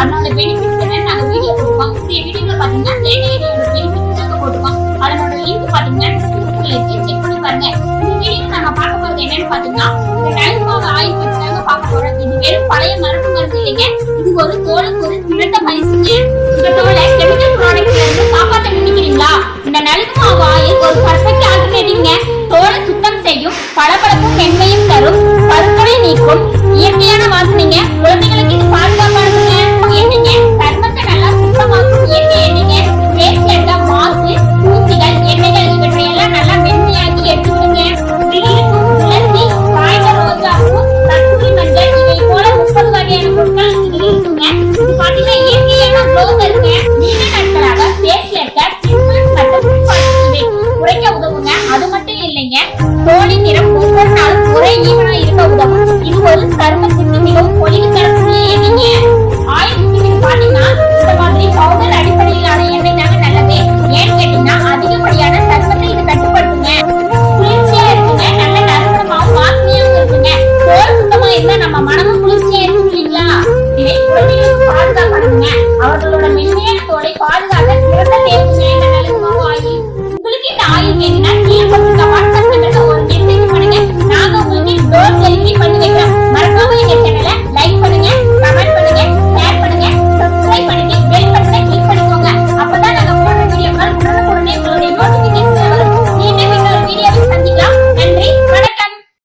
அதனோட பெனிஃபிட்ஸ் என்னன்னு நாங்க வீடியோ போட்டுருக்கோம் இந்த வீடியோல பாத்தீங்கன்னா தேனியோட பெனிஃபிட்ஸ் நாங்க போட்டுருக்கோம். அதனோட லிங்க் பாத்தீங்கன்னா டிஸ்கிரிப்ஷன்ல இருக்கு. செக் பண்ணி பாருங்க. இந்த வீடியோ நாங்க பார்க்க போறது என்னன்னு பாத்தீங்கன்னா இந்த நலுமாவு ஆயில் பத்தி பார்க்க போறோம் இது வெறும் பழைய மரபு மருந்து இல்லைங்க. இது ஒரு தோலுக்கு ஒரு சிறந்த பரிசுங்க. இந்த தோலை கெமிக்கல் ப்ராடக்ட்ல இருந்து காப்பாற்ற நினைக்கிறீங்களா? இந்த நலுங்கு மாவு ஆயில் ஒரு பர்ஃபெக்ட் ஆல்டர்னேட்டிவ்ங்க தோலை சுத்தம் செய்யும் பளபளப்பும் மென்மை இருக்கும் இயற்கையான வாசனை தோல் சுத்தமா இருந்தா நம்ம மனமும் குளிர்ச்சியா இருக்கும்